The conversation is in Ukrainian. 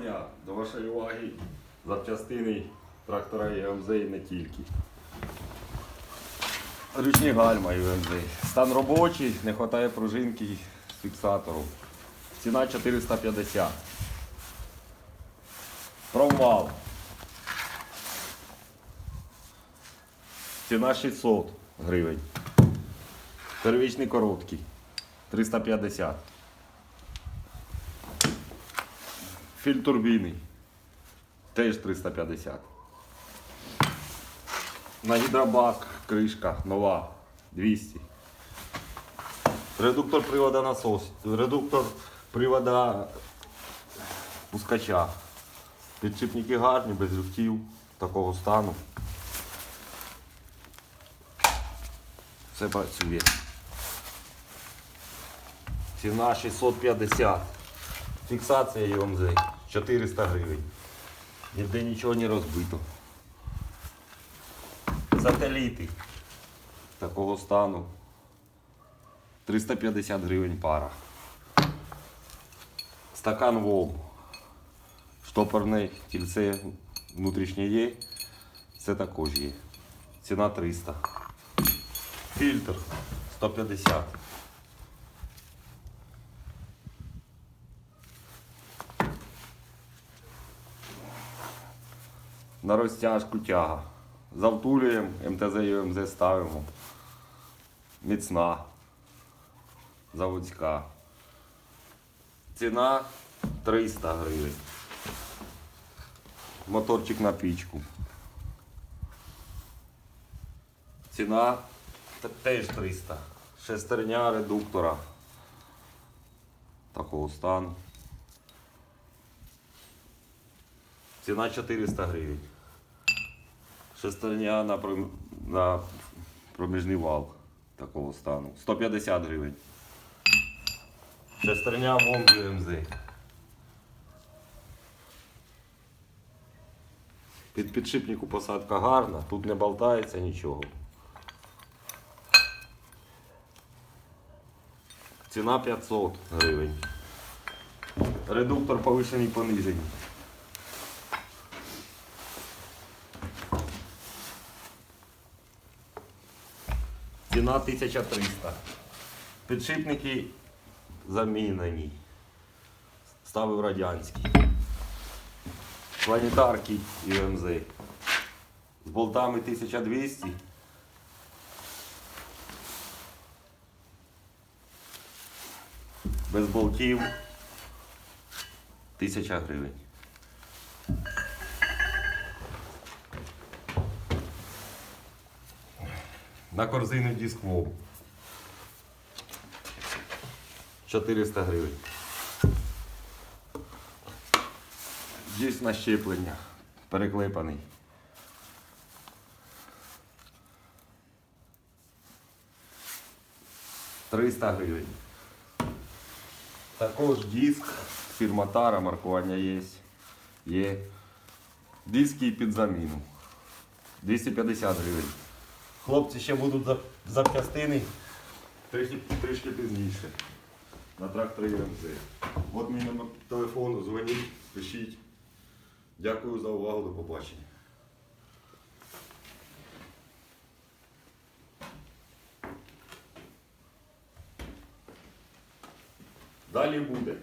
дня! До вашої уваги запчастини трактора ЄМЗ і не тільки. Ручні гальма ЮМЗ. Стан робочий, не вистачає пружинки з фіксатору. Ціна 450. Промвал. Ціна 600 гривень. Первічний короткий. 350. Фільтр турбіни. Теж 350. На гідробак кришка нова 200. Редуктор привода насос. Редуктор привода пускача. Підшипники гарні, без люфтів такого стану. Все працює. Ціна 650. Фіксація ЮМЗ 400 гривень. Ніде нічого не розбито. Сателіти такого стану. 350 гривень пара. Стакан ВОМ. Штопорне кільце внутрішнє є. Це також є. Ціна 300. Фільтр 150. На розтяжку тяга. Завтулюємо, МТЗ і МЗ ставимо. Міцна. Заводська. Ціна 300 гривень. Моторчик на пічку. Ціна теж 300. Шестерня редуктора. Такого стану. Ціна 400 гривень. Шестерня на, на проміжний вал такого стану. 150 гривень. Шестерня ВОМ ЮМЗ. Під підшипнику посадка гарна, тут не болтається нічого. Ціна 500 гривень. Редуктор повишений понижений. Ціна 1300. Підшипники замінені. Ставив радянський. Планетарки ЮМЗ. З болтами 1200. Без болтів 1000 гривень. На корзину диск ВОВ. 400 гривень. Диск на щеплення. Переклепаний. Триста гривень. Також диск, фірма Тара, маркування є. Є. Диски під заміну. 250 гривень. Хлопці ще будуть за- запчастини трішки, трішки пізніше. На тракторі МЗ. От мій номер телефону, дзвоніть, пишіть. Дякую за увагу, до побачення. Далі буде.